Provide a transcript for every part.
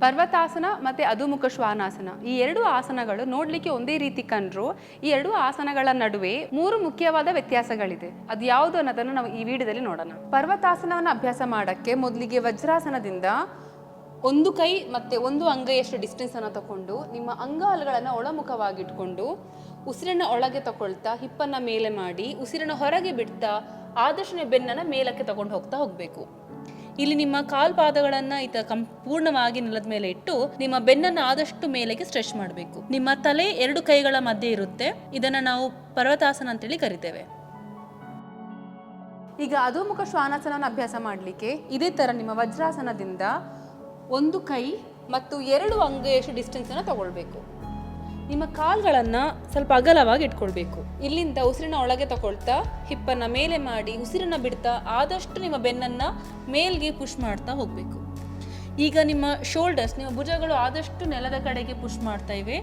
ಪರ್ವತಾಸನ ಮತ್ತು ಅಧುಮುಖ ಶ್ವಾನಾಸನ. ಈ ಎರಡು ಆಸನಗಳು ನೋಡಲಿಕ್ಕೆ ಒಂದೇ ರೀತಿ ಕಂಡ್ರು. ಈ ಎರಡು ಆಸನಗಳ ನಡುವೆ ಮೂರು ಮುಖ್ಯವಾದ ವ್ಯತ್ಯಾಸಗಳಿದೆ. ಅದು ಯಾವುದು ಅನ್ನೋದನ್ನು ನಾವು ಈ ವಿಡಿಯೋದಲ್ಲಿ ನೋಡೋಣ. ಪರ್ವತಾಸನವನ್ನು ಅಭ್ಯಾಸ ಮಾಡೋಕ್ಕೆ ಮೊದಲಿಗೆ ವಜ್ರಾಸನದಿಂದ ಒಂದು ಕೈ ಮತ್ತೆ ಒಂದು ಅಂಗೈಯಷ್ಟು ಡಿಸ್ಟೆನ್ಸ್ ಅನ್ನು ತಗೊಂಡು ನಿಮ್ಮ ಅಂಗಾಲುಗಳನ್ನು ಒಳಮುಖವಾಗಿಟ್ಕೊಂಡು ಉಸಿರನ್ನ ಒಳಗೆ ತಗೊಳ್ತಾ ಹಿಪ್ಪನ್ನ ಮೇಲೆ ಮಾಡಿ ಉಸಿರನ್ನು ಹೊರಗೆ ಬಿಡ್ತಾ ಆದಷ್ಟು ಬೆನ್ನನ್ನ ಮೇಲಕ್ಕೆ ತಗೊಂಡು ಹೋಗ್ತಾ ಹೋಗಬೇಕು. ಇಲ್ಲಿ ನಿಮ್ಮ ಕಾಲ್ಪಾದಗಳನ್ನ ಈತ ಸಂಪೂರ್ಣವಾಗಿ ನೆಲದ ಮೇಲೆ ಇಟ್ಟು ನಿಮ್ಮ ಬೆನ್ನನ್ನು ಆದಷ್ಟು ಮೇಲೆಗೆ ಸ್ಟ್ರೆಚ್ ಮಾಡಬೇಕು. ನಿಮ್ಮ ತಲೆ ಎರಡು ಕೈಗಳ ಮಧ್ಯೆ ಇರುತ್ತೆ. ಇದನ್ನ ನಾವು ಪರ್ವತಾಸನ ಅಂತೇಳಿ ಕರಿತೇವೆ. ಈಗ ಅಧೋಮುಖ ಶ್ವಾನಾಸನವನ್ನು ಅಭ್ಯಾಸ ಮಾಡಲಿಕ್ಕೆ ಇದೇ ಥರ ನಿಮ್ಮ ವಜ್ರಾಸನದಿಂದ ಒಂದು ಕೈ ಮತ್ತು ಎರಡು ಅಂಗೈಯಷ್ಟು ಡಿಸ್ಟೆನ್ಸನ್ನು ತಗೊಳ್ಬೇಕು. ನಿಮ್ಮ ಕಾಲುಗಳನ್ನು ಸ್ವಲ್ಪ ಅಗಲವಾಗಿ ಇಟ್ಕೊಳ್ಬೇಕು. ಇಲ್ಲಿಂದ ಉಸಿರಿನ ಒಳಗೆ ತಗೊಳ್ತಾ, ಹಿಪ್ಪನ್ನ ಮೇಲೆ ಮಾಡಿ ಉಸಿರನ್ನು ಬಿಡ್ತಾ, ಆದಷ್ಟು ನಿಮ್ಮ ಬೆನ್ನನ್ನು ಮೇಲ್ಗೆ ಪುಷ್ ಮಾಡ್ತಾ ಹೋಗಬೇಕು. ಈಗ ನಿಮ್ಮ ಶೋಲ್ಡರ್ಸ್, ನಿಮ್ಮ ಭುಜಗಳು ಆದಷ್ಟು ನೆಲದ ಕಡೆಗೆ ಪುಷ್ ಮಾಡ್ತಾ ಇವೆ,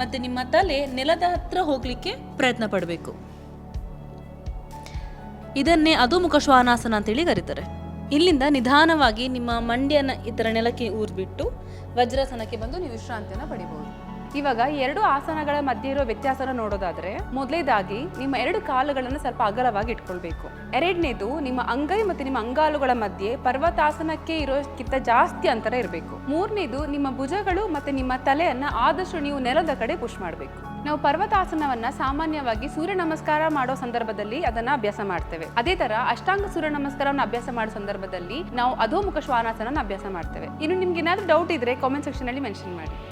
ಮತ್ತು ನಿಮ್ಮ ತಲೆ ನೆಲದ ಹತ್ರ ಹೋಗಲಿಕ್ಕೆ ಪ್ರಯತ್ನ ಪಡಬೇಕು. ಇದನ್ನೇ ಅಧೋಮುಖ ಶ್ವಾನಾಸನ ಅಂತೇಳಿ ಕರೀತಾರೆ. ಇಲ್ಲಿಂದ ನಿಧಾನವಾಗಿ ನಿಮ್ಮ ಮಂಡ್ಯನ ಈ ಥರ ನೆಲಕ್ಕೆ ಊರ್ಬಿಟ್ಟು ವಜ್ರಾಸನಕ್ಕೆ ಬಂದು ನೀವು ವಿಶ್ರಾಂತಿಯನ್ನು ಪಡಿಬಹುದು ಇವಾಗ ಎರಡು ಆಸನಗಳ ಮಧ್ಯೆ ಇರೋ ವ್ಯತ್ಯಾಸನ ನೋಡೋದಾದ್ರೆ, ಮೊದಲೇದಾಗಿ ನಿಮ್ಮ ಎರಡು ಕಾಲುಗಳನ್ನು ಸ್ವಲ್ಪ ಅಗಲವಾಗಿ ಇಟ್ಕೊಳ್ಬೇಕು. ಎರಡನೇದು, ನಿಮ್ಮ ಅಂಗೈ ಮತ್ತು ನಿಮ್ಮ ಅಂಗಾಲುಗಳ ಮಧ್ಯೆ ಪರ್ವತಾಸನಕ್ಕೆ ಇರೋಕ್ಕಿಂತ ಜಾಸ್ತಿ ಅಂತರ ಇರಬೇಕು. ಮೂರನೇದು, ನಿಮ್ಮ ಭುಜಗಳು ಮತ್ತೆ ನಿಮ್ಮ ತಲೆಯನ್ನ ಆದಷ್ಟು ನೀವು ನೆಲದ ಕಡೆ ಪುಷ್ ಮಾಡಬೇಕು. ನಾವು ಪರ್ವತಾಸನವನ್ನ ಸಾಮಾನ್ಯವಾಗಿ ಸೂರ್ಯ ನಮಸ್ಕಾರ ಮಾಡೋ ಸಂದರ್ಭದಲ್ಲಿ ಅದನ್ನ ಅಭ್ಯಾಸ ಮಾಡ್ತೇವೆ. ಅದೇ ತರ ಅಷ್ಟಾಂಗ ಸೂರ್ಯ ನಮಸ್ಕಾರವನ್ನು ಅಭ್ಯಾಸ ಮಾಡೋ ಸಂದರ್ಭದಲ್ಲಿ ನಾವು ಅಧೋಮುಖ ಶ್ವಾನಾಸನ ಅಭ್ಯಾಸ ಮಾಡ್ತೇವೆ. ಇನ್ನು ನಿಮ್ಗೆ ಏನಾದ್ರೂ ಡೌಟ್ ಇದ್ರೆ ಕಾಮೆಂಟ್ ಸೆಕ್ಷನ್ ಅಲ್ಲಿ ಮೆನ್ಷನ್ ಮಾಡಿ.